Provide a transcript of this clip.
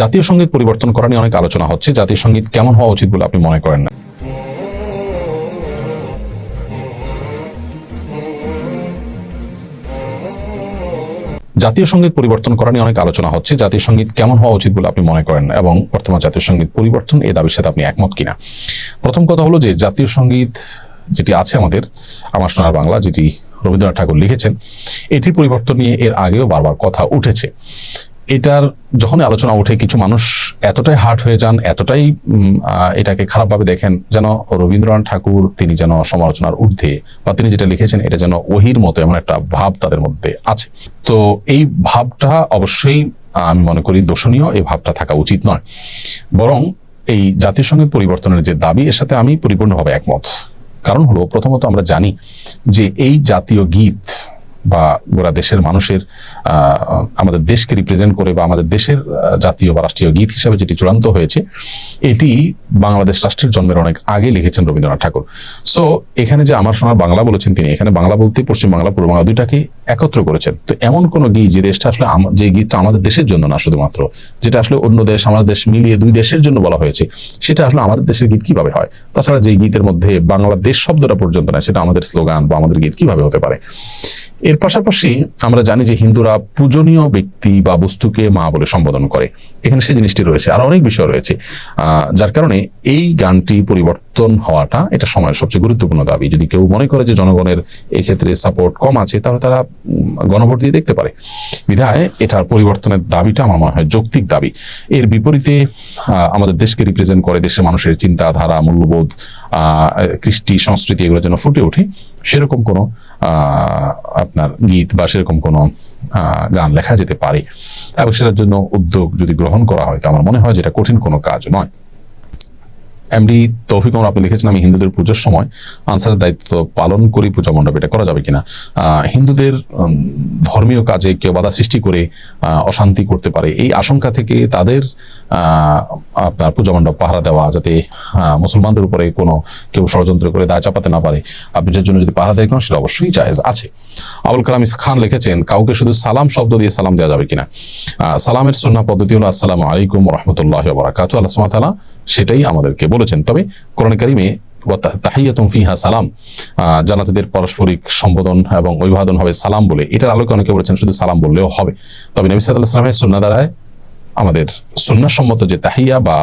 জাতীয় সংগীত পরিবর্তন করা নিয়ে অনেক আলোচনা হচ্ছে। জাতীয় সংগীত কেমন হওয়া উচিত বলে আপনি মনে করেন না? জাতীয় সংগীত পরিবর্তন করা নিয়ে অনেক আলোচনা হচ্ছে। জাতীয় সংগীত কেমন হওয়া উচিত বলে আপনি মনে করেন এবং বর্তমান জাতীয় সংগীত পরিবর্তন এই দাবির সাথে আপনি একমত কিনা? প্রথম কথা হলো যে, জাতীয় সংগীত যেটি আছে আমাদের, আমার সোনার বাংলা, যেটি রবীন্দ্রনাথ ঠাকুর লিখেছেন, এটির পরিবর্তন নিয়ে এর আগেও বারবার কথা উঠেছে। এটার যখনই আলোচনা ওঠে, কিছু মানুষ এতটাই হার্ট হয়ে যান, এতটাই এটাকে খারাপভাবে দেখেন, যেন রবীন্দ্রনাথ ঠাকুর তিনি যেন সমালোচনার ঊর্ধ্বে, বা তিনি যেটা লিখেছেন, এটা যেন ওহির মতো এমন একটা ভাব তাদের মধ্যে আছে। তো এই ভাবটা অবশ্যই আমি মনে করি দোষণীয়, এই ভাবটা থাকা উচিত নয়। বরং এই সংগীত পরিবর্তনের যে দাবি, এর সাথে আমি পরিপূর্ণভাবে একমত। কারণ হলো, প্রথমত আমরা জানি যে এই জাতীয় গীত বা গোড়া দেশের মানুষের আমাদের দেশকে রিপ্রেজেন্ট করে বা আমাদের দেশের জাতীয় বা রাষ্ট্রীয় গীত হিসাবে যেটি চূড়ান্ত হয়েছে, এটি বাংলাদেশ রাষ্ট্রের জন্মের অনেক আগে লিখেছেন রবীন্দ্রনাথ ঠাকুর। সো এখানে যে আমার সোনার বাংলা বলেছেন তিনি, এখানে বাংলা বলতে পশ্চিম বাংলা, পূর্ব বাংলা দুইটাকে একত্র করেছেন। তো এমন কোন গীত যে দেশটা আসলে যে গীতটা আমাদের দেশের জন্য না শুধুমাত্র, যেটা আসলে অন্য দেশ, আমাদের দেশ মিলিয়ে দুই দেশের জন্য বলা হয়েছে, সেটা আসলে আমাদের দেশের গীত কীভাবে হয়? তাছাড়া যে গীতের মধ্যে বাংলাদেশ শব্দটা পর্যন্ত না সেটা আমাদের স্লোগান বা আমাদের গীত কীভাবে হতে পারে? এর পাশাপাশি আমরা জানি যে হিন্দুরা পূজনীয় ব্যক্তি বা বস্তুকে মা বলে সম্বোধন করে। এখানে সেই জিনিসটি রয়েছে। আর অনেক বিষয় রয়েছে। যার কারণে এই গানটি পরিবর্তন হওয়াটা এটা সময়ের সবচেয়ে গুরুত্বপূর্ণ দাবি। যদি কেউ মনে করে যে জনগণের এক্ষেত্রে সাপোর্ট কম আছে, তাহলে তারা গণভোট দিয়ে দেখতে পারে। বিধায় এটার পরিবর্তনের দাবিটা আমার মনে হয় যৌক্তিক দাবি। এর বিপরীতে আমাদের দেশকে রিপ্রেজেন্ট করে দেশের মানুষের চিন্তাধারা, মূল্যবোধ কৃষ্টি, সংস্কৃতি এগুলো যেন ফুটে ওঠে, সেরকম কোনো আপনার গীত বা সেরকম কোনো গান লেখা যেতে পারে। এবং সেটার জন্য উদ্যোগ যদি গ্রহণ করা হয়, তো আমার মনে হয় যেটা কঠিন কোনো কাজ নয়। এমডি তৌফিক ওমর, আপনি লিখেছেন আমি হিন্দুদের পুজোর সময় আনসারের দায়িত্ব পালন করি, পূজা মণ্ডপ, এটা করা যাবে কিনা? হিন্দুদের ধর্মীয় কাজে কেউ বাধা সৃষ্টি করে অশান্তি করতে পারে, এই আশঙ্কা থেকে তাদের আপনার পূজা মণ্ডপ পাহারা দেওয়া, যাতে মুসলমানদের উপরে কোনো কেউ ষড়যন্ত্র করে দায় চাপাতে না পারে আপনি যার জন্য যদি পাহারা দেয় কোনো, সেটা অবশ্যই জায়েজ আছে। আবুল কালাম খান লিখেছেন, কাউকে শুধু সালাম শব্দ দিয়ে সালাম দেওয়া যাবে কিনা? সালামের সুন্না পদ্ধতি হলো, আসসালামু আলাইকুম রহমতুল্লাহ বরাকাতু আল্লাহ তাআলা সেটাই আমাদেরকে বলেছেন। তবে কোরআন কারিমে তাহিয়াতুম ফিহা সালাম জান্নাতীদের পারস্পরিক সম্বোধন এবং অভিবাদন হবে সালাম বলে। এটার আলোকে অনেকে বলেছেন শুধু সালাম বললেও হবে। তবে নবী সাল্লাল্লাহু আলাইহি ওয়াসাল্লামের সুন্নাহ দ্বারায় আমাদের সুন্নাহসম্মত যে তাহিয়া বা